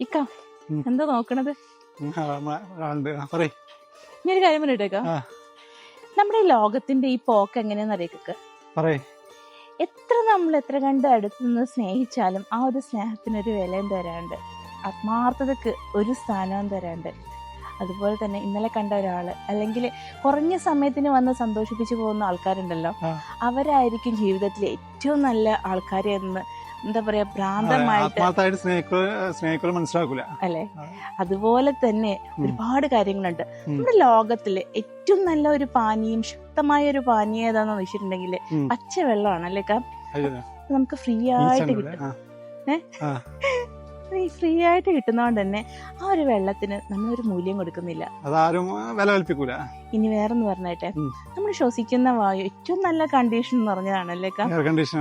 ഇക്ക എന്താ നോക്കണത്? ഞാനൊരു കാര്യം പറഞ്ഞിട്ടേക്ക. നമ്മുടെ ഈ ലോകത്തിന്റെ ഈ പോക്ക് എങ്ങനെയാന്ന് എത്ര നമ്മൾ എത്ര കണ്ട് അടുത്തുനിന്ന് സ്നേഹിച്ചാലും ആ ഒരു സ്നേഹത്തിനൊരു വിലയും തരാണ്ട്. ആത്മാർത്ഥതക്ക് ഒരു സ്ഥാനവും തരാണ്ട്. അതുപോലെ തന്നെ ഇന്നലെ കണ്ട ഒരാൾ അല്ലെങ്കിൽ കുറഞ്ഞ സമയത്തിന് വന്ന് സന്തോഷിപ്പിച്ചു പോകുന്ന ആൾക്കാരുണ്ടല്ലോ. അവരായിരിക്കും ജീവിതത്തിലെ ഏറ്റവും നല്ല ആൾക്കാർ എന്ന് എന്താ പറയാ ഭ്രാന്തമായിട്ട് സ്നേഹിക്കുക മനസ്സിലാക്കൂല. അല്ലെ? അതുപോലെ തന്നെ ഒരുപാട് കാര്യങ്ങളുണ്ട്. നമ്മുടെ ലോകത്തിൽ ഏറ്റവും നല്ല ഒരു പാനീയം ശക്തമായ ഒരു പാനീയം ഏതാന്ന് വെച്ചിട്ടുണ്ടെങ്കിൽ പച്ചവെള്ളമാണ് പച്ച വെള്ളമാണ് അല്ലേ നമുക്ക് ഫ്രീ ആയിട്ട് കിട്ടും. ആ, ആ. ഫ്രീ ആയിട്ട് കിട്ടുന്നതുകൊണ്ട് തന്നെ ആ ഒരു വെള്ളത്തിന് നമ്മളൊരു മൂല്യം കൊടുക്കുന്നില്ല. അതാരും വില കൽപ്പിക്കൂല. ഇനി വേറെ പറഞ്ഞാട്ടെ. ഉം. നമ്മൾ ശ്വസിക്കുന്ന വായു ഏറ്റവും നല്ല കണ്ടീഷൻ എന്ന് പറഞ്ഞതാണല്ലേ എയർ കണ്ടീഷൻ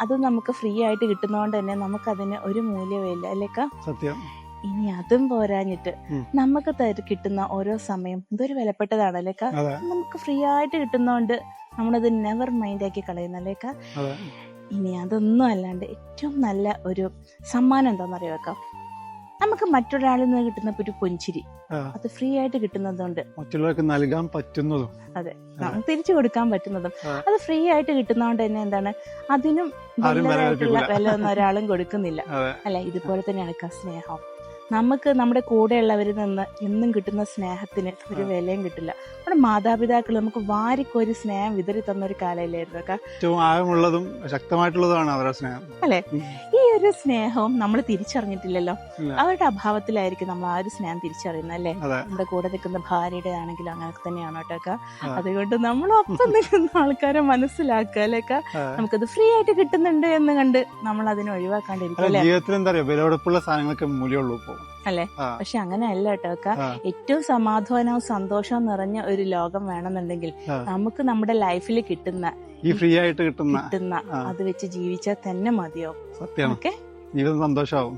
അത് നമുക്ക് ഫ്രീ ആയിട്ട് കിട്ടുന്നതുകൊണ്ട് തന്നെ നമുക്ക് നമുക്കതിന് ഒരു മൂല്യമില്ല അല്ലേ കാ സത്യം. ഇനി അതും പോരാഞ്ഞിട്ട് നമുക്ക് കിട്ടുന്ന ഓരോ സമയം ഇതൊരു വിലപ്പെട്ടതാണല്ലേ നമുക്ക് ഫ്രീ ആയിട്ട് കിട്ടുന്നോണ്ട് നമ്മളത് നെവർ മൈൻഡ് ആക്കി കളയുന്നല്ലേക്കാ ഇനി അതൊന്നും അല്ലാണ്ട് ഏറ്റവും നല്ല ഒരു സമ്മാനം എന്താണെന്ന് അറിയാക്കാം നമുക്ക് മറ്റൊരാളിൽ നിന്ന് കിട്ടുന്ന ഒരു പൊഞ്ചിരി. അത് ഫ്രീ ആയിട്ട് കിട്ടുന്നതുകൊണ്ട് മറ്റുള്ളവർക്ക് നൽകാൻ പറ്റുന്നതും. അതെ. നമുക്ക് തിരിച്ചു കൊടുക്കാൻ പറ്റുന്നതും. അത് ഫ്രീ ആയിട്ട് കിട്ടുന്നതുകൊണ്ട് തന്നെ എന്താണ്? അതിനും വില ഒന്നും ഒരാളും കൊടുക്കുന്നില്ല. അല്ലെ ഇതുപോലെ തന്നെയാണ് സ്നേഹം. നമുക്ക് നമ്മുടെ കൂടെയുള്ളവരിൽ നിന്ന് എന്നും കിട്ടുന്ന സ്നേഹത്തിന് ഒരു. വിലയും കിട്ടില്ല. നമ്മുടെ മാതാപിതാക്കൾ നമുക്ക് വാരിക്കൊരു സ്നേഹം വിതറി തന്ന ഒരു കാലയിലായിരുന്നു ഏറ്റവും ആഴമുള്ളതും ശക്തമായിട്ടുള്ളതാണ് അവരുടെ സ്നേഹം. അല്ലെ. ഈ ഒരു സ്നേഹവും നമ്മൾ തിരിച്ചറിഞ്ഞിട്ടില്ലല്ലോ. അവരുടെ അഭാവത്തിലായിരിക്കും നമ്മൾ ആ ഒരു സ്നേഹം തിരിച്ചറിയുന്നത് അല്ലേ? നമ്മുടെ കൂടെ നിൽക്കുന്ന ഭാര്യയുടെ ആണെങ്കിലും അങ്ങനെ തന്നെയാണ് കേട്ടോക്ക അതുകൊണ്ട് നമ്മൾ ഒപ്പം നിൽക്കുന്ന ആൾക്കാരെ മനസ്സിലാക്കുക അല്ലേക്ക. നമുക്കത് ഫ്രീ ആയിട്ട് കിട്ടുന്നുണ്ട് എന്ന് കണ്ട് നമ്മൾ അതിനെ ഒഴിവാക്കാണ്ടിരിക്കും ജീവിതത്തിൽ എന്താ പറയുക വിലപിടിപ്പുള്ള സാധനങ്ങൾക്ക് മൂല്യമുള്ളൂ ഇപ്പൊ. അല്ലേ? പക്ഷെ അങ്ങനെ അല്ല കേട്ടോക്ക ആ. ഏറ്റവും സമാധാനവും സന്തോഷവും നിറഞ്ഞ ഒരു ലോകം വേണമെന്നുണ്ടെങ്കിൽ നമുക്ക് നമ്മുടെ ലൈഫിൽ കിട്ടുന്ന ഈ ഫ്രീ ആയിട്ട് കിട്ടുന്ന കിട്ടുന്ന അത് വെച്ച് ജീവിച്ചാൽ തന്നെ മതിയാവും സത്യം ഓക്കെ? ജീവിതം സന്തോഷമാവും.